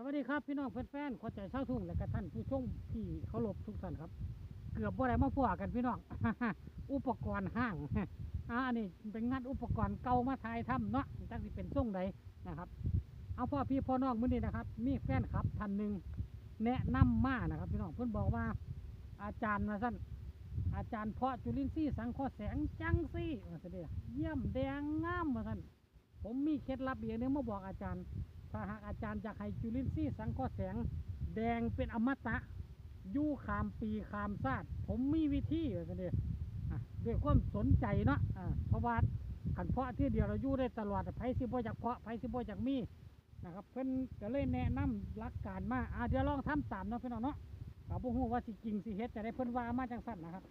สวัสดีครับพี่น้องแฟนๆขอใจเช่าทุ่งและก็ท่านผู้ชมที่เคารพทุกท่านครับ เกือบว่าไรมาพวกันพี่น้องอุปกรณ์ห้างอ่าอันนี้เป็นงานอุปกรณ์เก่ามาถ่ายทำเนาะจักสิเป็นส่งใดนะครับ เอาพ่อพี่พ่อน้องมื้อนี้นะครับ มีแฟนครับท่านหนึ่งแนะนำมานะครับ พี่น้องเพิ่อนบอกว่า อาจารย์มาสั้นอาจารย์เพาะจุลินทรีย์สังเคราะห์แสงจังซี่มาสิเด้อเยี่ยมแดงงามมาสั้นผมมีเคล็ดลับอีกอย่างนึงมาบอกอาจารย์ ถ้าหากอาจารย์อยากให้จุลินทรีย์สังเคราะห์แสง แดงเป็นอมตะยู่ขามปีขามชาติผมมีวิธีว่าซั่นเด้ออะด้วยความสนใจเนาะเพราะว่าขันเพาะที่เดียวเราอยู่ได้ตลอดไผสิบ่อยากเพาะไผสิบ่อยากมีนะครับ เพิ่อนก็เลยแนะนำหลักการมาอ่าเดี๋ยวลองทำตามเนาะเพี่องเนาะก็บ่ฮู้ว่าสิจริงสิเฮ็ดจะได้เพิ่อนว่ามาจังซั่นนะครับ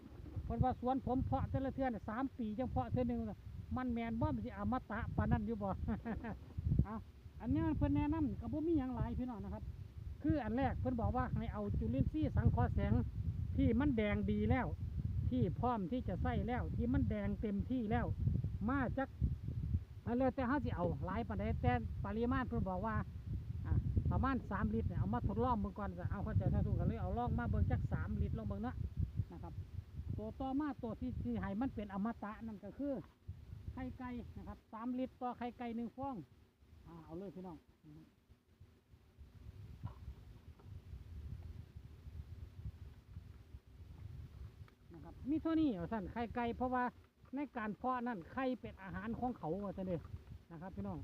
เพิ่อนว่าสวนผมเพาะแต่ละเทือนสามปีจังเพาะเทื่อหนึงน่ะมันแมนบ่มันสิอมตะปานนั้นอยู่บ่เอา อันนี้เพิ่นแนะนำกับบ่มีหยังหลพี่น้องนะครับ คืออันแรกเพิ่นบอกว่าให้เอาจุลินทรีย์สังเคราะห์แสงที่มันแดงดีแล้ว ที่พร้อมที่จะใส่แล้ว ที่มันแดงเต็มที่แล้ว มาจักอันแล้วแต่เฮาสิเอาหลายปานใดแต่ปริมาณเพิ่นบอกว่าอะประมาณ3ลิตรเนี่ยเอามาทดลองเบิ่งก่อนก็เอาเข้าใจถ้าถูกกันเลยเอาลองมาเบิ่งจัก3ลิตรลองเบิ่งเนาะนะครับ ตัวต่อมาตัวที่ที่ให้มันเป็นอมตะนั่นก็คือไข่ไก่นะครับ3ลิตรต่อไข่ไก่หนึ่งฟอง อ่าเอาเลยพี่น้องนะครับมีเท่านี้เอาสั่นไข่ไก่เพราะว่าในการเพาะนั่นไข่เป็นอาหารของเขาว่าจะเนี่นะครับ พี่น้อง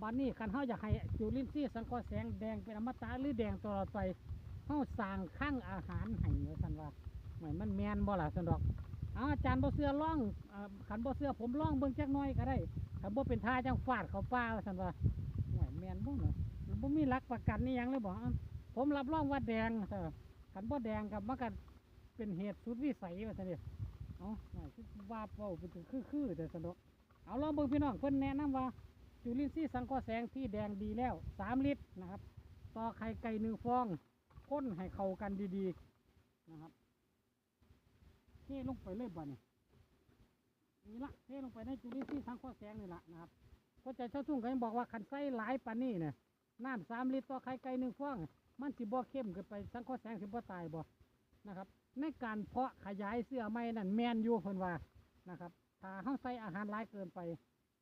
บัดนนี้คันเฮาอยากให้จุลินทรีย์สังเคราะห์แสงแดงเป็นอมตะหรือแดงตลอดไปเฮาสร้างข้างอาหารให้ว่าสั่นว่าเหมือนมันแมนบ่ล่ะสันดอกอาจารย์บ่เสื้อล่องอขันบ่เสื้อผมล่องเบิ่งจักน้อยก็ได้ ถ้าบ่เป็นท่าจังฟาดเขาป้าว่าซั่นว่าหน่วยแมนบ่เนาะมันบ่มีหลักประกันนี่ยังเลยบอ้าวผมรับรองว่าแดงเถอะคันบ่แดงกับมันก็เป็นเหตุสุดวิสัยว่าซั่นเด้เอ้าหน่อยคือว่าเว้าเป็นคือๆแต่สนุกเอาลองเบิ่งพี่น้องเพิ่นแนะนำว่า จุลินทรีย์สังเคราะห์แสงที่แดงดีแล้ว3ลิตรนะครับ ต่อไข่ไก่หนึ่งฟองคนให้เข้ากันดีๆนะครับเทลงไปเลยบ่เนี่ย นี่ละเทลงไปในจุลินทรีย์สังเคราะห์แสงนี่ละนะครับเพราะใจเช่าทุ่งก็ยังบอกว่าขันไส้หลายปานนี่เนี่ยน้ำสามลิตรต่อไข่ไก่หนึ่งฟอง มันสิบ่อเข้มเกินไปสังเคราะห์แสงสิบ่อตายบ่นะครับ ในการเพาะขยายเสื้อไม้นั่นแมนอยู่เพิ่นว่านะครับถ้าเฮาใส่อาหารหลายเกินไป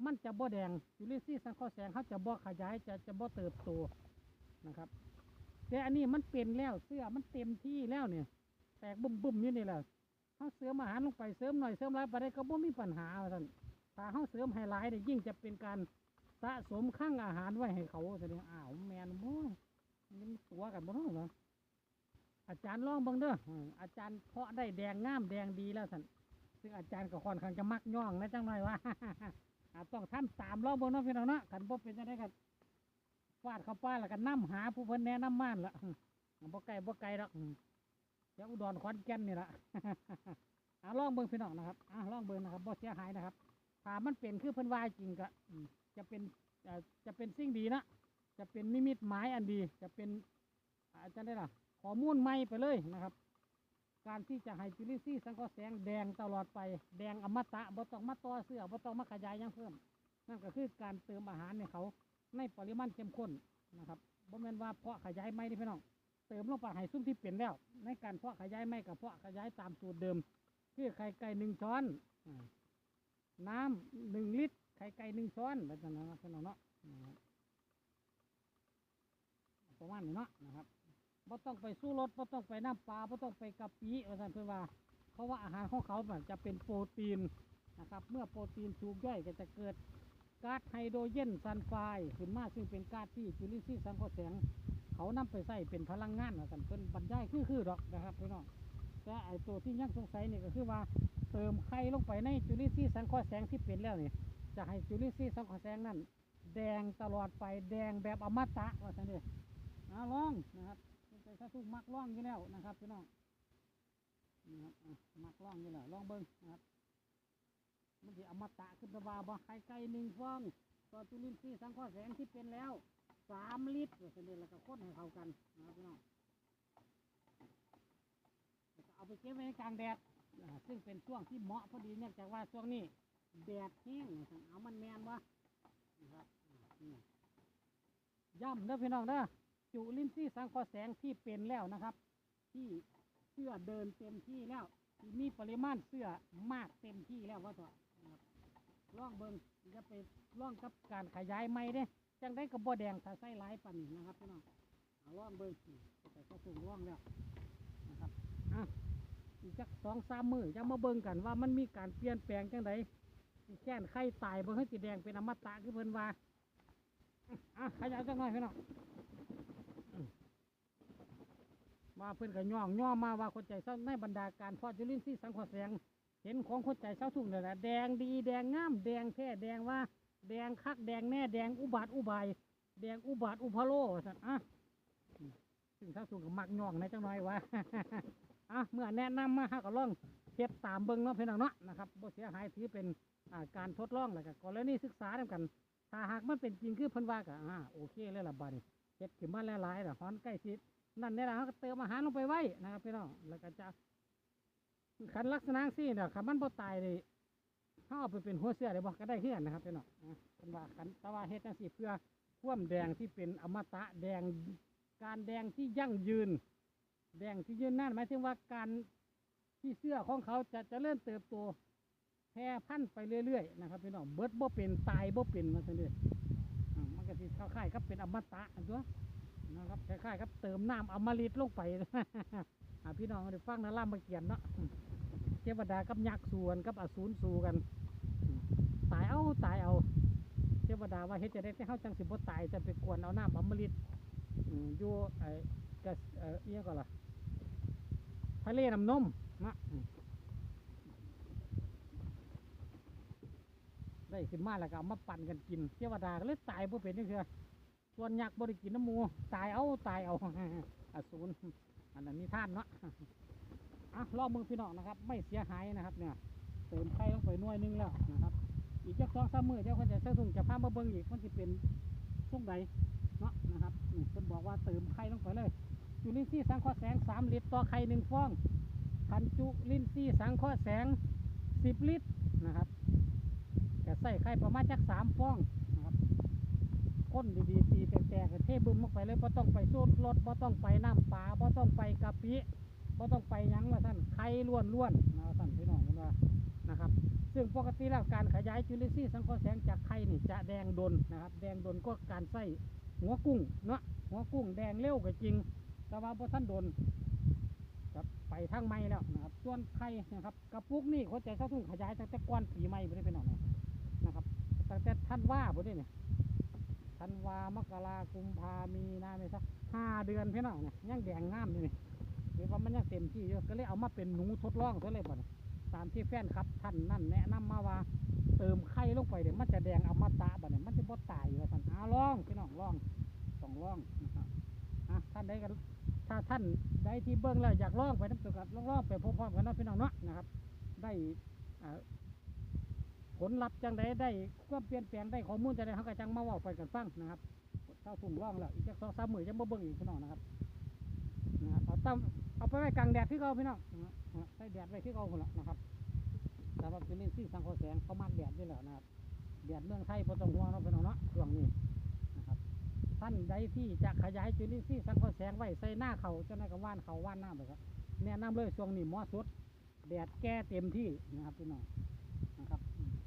มันจะบ่แดงจุลินทรีย์สังเคราะห์แสงเขาจะบ่ขยายจะจะบ่เติบโตนะครับแต่อันนี้มันเป็นแล้วเสื้อมันเต็มที่แล้วเนี่ยแตกบุ่มบุ่มๆอยู่นี่แหละ เขาเสริมอาหารลงไปเสริมหน่อยเสริมหลายไปได้ก็บ่มีปัญหาว่านถ้าเขาเสริมให้หลายเนี่ยยิ่งจะเป็นการสะสมข้างอาหารไว้ให้เขาแสดงอ้าวแมนบ่มันตัวกันบ่เนาะเหรออาจารย์ลองบิ่งเด้ออืมอาจารย์เพาะได้แดงงามแดงดีแล้วสั่นซึ่งอาจารย์ก็ค่อนข้างจะมักย่องนะจังหน่อยว่าต้องทำตามลองบิ่งเนาะพี่น้องเนาะกันบ่เป็นจังได๋ก็ฟาดเข้าป้าแล้วก็นํหาผู้เพิ่นแนะนำม่านละบ่ไกลบ่ไกลดอก ดี๋ยวอุดรขอนแก่นนี่แหละอ่าลองเบิ่งพี่น้องนะครับอ่าลองเบิ่งนะครับบ่เสียหายนะครับถ้ามันเป็นคือเพิ่นว่าจริงก็อืจะเป็นเอ่อจะเป็นสิ่งดีนะจะเป็นนิมิตหมายอันดี จะเป็นอาจจะได้ล่ะข้อมูลใหม่ไปเลยนะครับ การที่จะให้จุลินทรีย์สังเคราะห์แสงแดงตลอดไป แดงอมตะบ่ต้องมาต่อเสื้อบ่ต้องมาขยายยังเพิ่ม นั่นก็คือการเติมอาหารในเขาในปริมาณเข้มข้นนะครับบ่แม่นว่าเพาะขยายไม่ได้พี่น้อง เติมลงไปให้ซุ้มที่เป็นแล้ว ในการเพาะขยายไม่กับเพาะขยายตามสูตรเดิม คือไข่ไก่หนึ่งช้อนอ่าน้ำหนึ่งลิตร ไข่ไก่หนึ่งช้อนแบบนั้นนะพี่น้องเนาะนะครับประมาณนี้เนาะนะครับบ่ต้องไปสู้รสบ่ต้องไปน้ำปลาบ่ต้องไปกะปิว่าซั่นเพื่อนว่า เพราะว่าอาหารของเขาแบบจะเป็นโปรตีนนะครับ เมื่อโปรตีนถูกย่อยก็จะเกิดก๊าซไฮโดรเจนซัลไฟด์ขึ้นมาซึ่งเป็นก๊าซที่จุลินทรีย์สังเคราะห์แสง เขานำไปใส่เป็นพลังงานว่าสันเพิ่นบรรยายคือคือดอกนะครับพี่น้องแต่ไอตัวที่ยังสงสัยนี่ก็คือว่าเติมไข่ลงไปในจุลินทรีย์สังเคราะห์แสงที่เป็นแล้วนี่จะให้จุลินทรีย์สังเคราะห์แสงนั้นแดงตลอดไปแดงแบบอมตะว่าสันเด้ออาลองนะครับเป็นไปถ้าทุกมักล่องอยู่แล้วนะครับพี่น้องนะครับมักล่องอยู่แล้วลองเบิ้งนะครับมันจะอมตะขึ้นตะวาบ่ไข่ไก่หนึ่งฟองต่อจุลินทรีย์สังเคราะห์แสงที่เป็นแล้ว สามลิตรเสร็จแล้วก็คนให้เข้ากันนะครับพี่น้องเอาไปเก็บไว้กลางแดดซึ่งเป็นช่วงที่เหมาะพอดีเนื่องจากว่าช่วงนี้แดดแห้งเอามันแมนวะนะครับอ่านี่ย้ำเด้อพี่น้องเด้อจุลินทรีย์สังเคราะห์แสงที่เป็นแล้วนะครับ ที่เสื้อเดินเต็มที่แล้วที่มีปริมาณเสื้อมากเต็มที่แล้วว่าต่อนะครับล่องเบิงจะไปล่องกับการขยายไม้เด้ จังได้กับบ่แดงถ้าใส่หลายปันนี้นะครับพี่น้องเอาล่องเบิ้งนี่แต่ก็สูงล่องแล้วนะครับอะอีกจักสองสามมือจะมาเบิ่งกันว่ามันมีการเปลี่ยนแปลงจังไดแค่นไข่ตายบ่ให้สีแดงเป็นอมตะคือเพิ่นว่าอะขยายจังหน่อยพี่น้องว่าเพื่อนก็ย่องย่อมาว่าคนใจเศร้าในบรรดาการพอจุลินทรีย์สังเคราะห์แสง เห็นของคนใจเศร้าทุ่งนี่แหละแดงดีแดงงามแดงแท้แดงว่า แดงคักแดงแน่แดงอุบาทอุบาย แดงอุบาทอุพโลสันอะถึงเศร้าทุ่งก็มักย่องในะจังน้อยวะอะเมื่อแนะนำมาฮะก็ลองเฮ็ดตามเบิ่งเนาะเพื่อนองเนาะนะครับบ่เสียหายถือเป็นอ่าการทดลองแล้วก็กรณีศึกษานํกัน ถ้าหากมันเป็นจริงคือเพิ่นว่าก็อ่าโอเคเลยล่ะบันี้เฮ็ดขึ้นมาหลายๆล่ะฮ้อนใกล้ชิดนั่นเนี่ยนะเขาก็เติมอาหารลงไปไว้นะครับพี่น้องแล้วก็จะขันลักษณะสี่เนี่ยขันมันบ่ตายเลย เขาเอาไปเป็นหัวเสื้อได้บ่ก็ได้เฮือนนะครับพี่น้องนะเป็นว่าขันตะว่าเฮ็ดจังสีเพื่อพ่วามแดงที่เป็นอมตะแดงการแดงที่ยั่งยืน แดงที่ยืนนั่นหมายถึงว่าการที่เสื้อของเขาจะจะเริ่มเติบโตแพร่พันธุ์ไปเรื่อยๆนะครับพี่น้องเบิดบ่เป็นตายบ่เป็นมาเสนออ่ามันก็สิเข้าค่ายกับเป็นอมตะอันตัวนะครับคล้ายๆครับเติมน้ำอมฤตลงไปอ่าพี่น้องได้ฟังนะล่ามมาเกียนเนาะ ทวดากับยักษ์ส่วนกับอสูรสู้กัน ตายเอาตายเอา เทวดาว่าเฮ็ดจะได้ที่เฮาจังสิบ่ตายจะไปกวนเอาน้ำอมฤตอยู่ไอ้กะเอ่อเอียก็ล่ะทะเลน้ำนมนะได้ขึ้นมาแล้วก็เอามาปั่นกันกิน เทวดาก็เลยตายบ่เป็นจังซี่ส่วนยักษ์บริกินน้ำมู ตายเอาตายเอาอสูรอันนั้นมีท่านเนาะ อะรอบมือพี่น้องนะครับ ไม่เสียหายนะครับ เนี่ยเติมไข่ลงไปหน่วยหนึงแล้วนะครับ อีกจักสองสามมือเจ้าคนจะเสื้อถุงจะพามาเบิ้งอีกมันจะเป็นช่วงใดเนาะนะครับนี่เพิ่นบอกว่าเติมไข่ลงไปเลยจุลินทรีย์สังเคราะห์แสงสามลิตรต่อไข่หนึ่งฟองพันจุลินทรีย์สังเคราะห์แสงสิบลิตรนะครับจะใส่ไข่ประมาณจักสามฟองนะครับก้นดีๆตีแตกๆเทบึมลงไปเลยบ่ต้องไปสูดรถบ่ต้องไปน้ำปลาบ่ต้องไปกะปิ บ่ต้องไปยังว่าท่านไข่ล้วนๆนะว่าท่านพี่น้องคุณว่านะครับ ซึ่งปกติแล้วการขยายจุลินทรีย์สังเคราะห์แสงจากไข่นี่จะแดงดนนะครับ แดงดนก็การใส่หัวกุ้งเนาะหัวกุ้งแดงเร็วก็จริง แต่ว่าบ่ท่านดนกับไปทางไม่แล้วนะครับ ส่วนไข่นะครับกระปุกนี่เขาใจเขาทุ่งขยายตั้งแต่ก้อนปีใหม่ไปได้พี่น้องนะครับตั้งแต่ท่านว่าบ่ได้เนี่ยธันวามกรากุมภามีนาเมษาห้าเดือนพี่น้องเนี่ยยังแดงงามอยู่นี่ หรือว่ามันยังเต็มที่อยู่ก็เลยเอามาเป็นหนูทดลองเลยบ่เนี่ตามที่แฟนครับท่านนั่นแนะนำมาว่า เติมไข่ลงไปเดี๋ยวมันจะแดงอมตะบ่เนี่ยมันจะบ่ตายอยู่ท่านอาลองพี่น้องลองต้องลองนะครับอะท่านใดกันถ้าท่านใดที่เบิ่งแล้วอยากลองไปน้ำตัวกับลองลองไปพร้อมๆกันนะพี่น้องเนาะนะครับ ได้ผลลัพธ์จังใดได้ความเปลี่ยนแปลงได้ข้อมูลจังใดเขาก็จังมาว่าไปกันฟังนะครับเท่าถุงร่องแล้วอีกจักสองสามหมื่นจะมาเบิ่งอีกพี่น้องนะครับนะครับเอาตั้ม ไปไว้กลางแดดที่เขาพี่น้องใส่แดดไว้ที่เขาคนละนะครับสำหรับจุลินทรีย์สังเคราะห์แสงเขามากแดดด้วยแหละนะครับแดดเมืองไทยพอต้องห่วงเนาะพี่น้องเนาะช่วงนี้นะครับท่านใดที่จะขยายจุลินทรีย์สังเคราะห์แสงไว้ใส่หน้าเขาเจ้าน้าก็ว่านเขาว่านหน้าไปครับแนะนำเลยช่วงนี้มอสุดแดดแก่เต็มที่นะครับพี่น้องนะครับ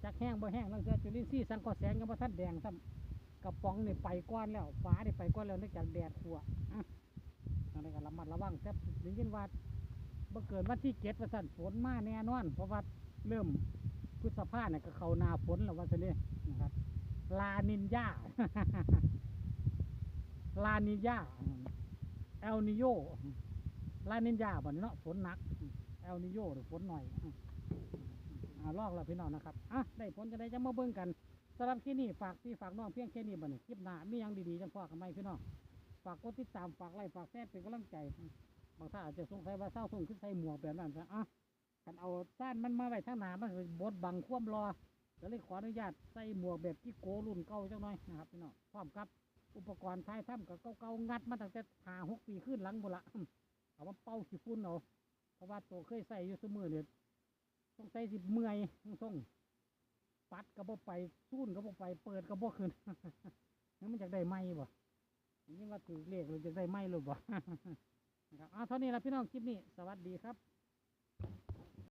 จักแห้งบ่แห้งแลังเสือจุลินทรีย์สังเคราะห์แสงยังบ่ทันแดงซ้ำกระป๋องนี่ไปก้อนแล้วฝานี่ไปก้อนแล้วเนื่องจากแดดขัว อะอะไรก็ระมัดระวังแต่ได้ยินว่าบ่เกินวันที่เจ็ดว่าสั่นฝนมาแน่นอน เพราะว่าเริ่มพฤษภาเนี่ยก็เข้านาฝนแล้วว่าซั่นนี่นะครับ ลานินยาลานินยาเอลนิโยลานินยาบ่เนาะฝนหนักเอลนิโยหรือฝนหน่อยอ่าลอกแล้วพี่น้องนะครับอะได้ผลจะได้จะมาเบิ่งกันสำหรับที่นี่ฝากพี่ฝากน้องเพียงแค่นี้บ่เนี่ยคลิปหน้ามียังดีๆจังพอกันไหมพี่น้อง ฝากกดติดตามฝากไลค์ฝากแชร์เป็นกำลังใจบางท่านอาจจะสงสัยว่าเศร้าส่งขึ้นใส่หมวกแบบนั้นซะอะกันเอาต้านมันมาไว้ข้างหน้ามันบดบังความรอก็เลยขออนุญาตใส่หมวกแบบที่โกรุ่นเก่าจังหน่อยนะครับพี่น้องพร้อมกับอุปกรณ์ท้ายถ้ำกับเก่าๆงัดมาตั้งแต่หาหกปีขึ้นหลังบุละเอามาเป่าขี้ฝุ่นเอาเพราะว่าตัวเคยใส่อยู่เสมอเนี่ยต้องใส่สิบเมื่อยต้องปัดก็บ่ไปซูนก็บ่ไปเปิดก็บ่ขึ้นนั่นมันจากได้ไหมบ่ นี่ว่าถือเลขเราจะได้ไหมหรือบ่นะครับเอาเท่านี้ละพี่น้องคลิปนี้ สวัสดีครับ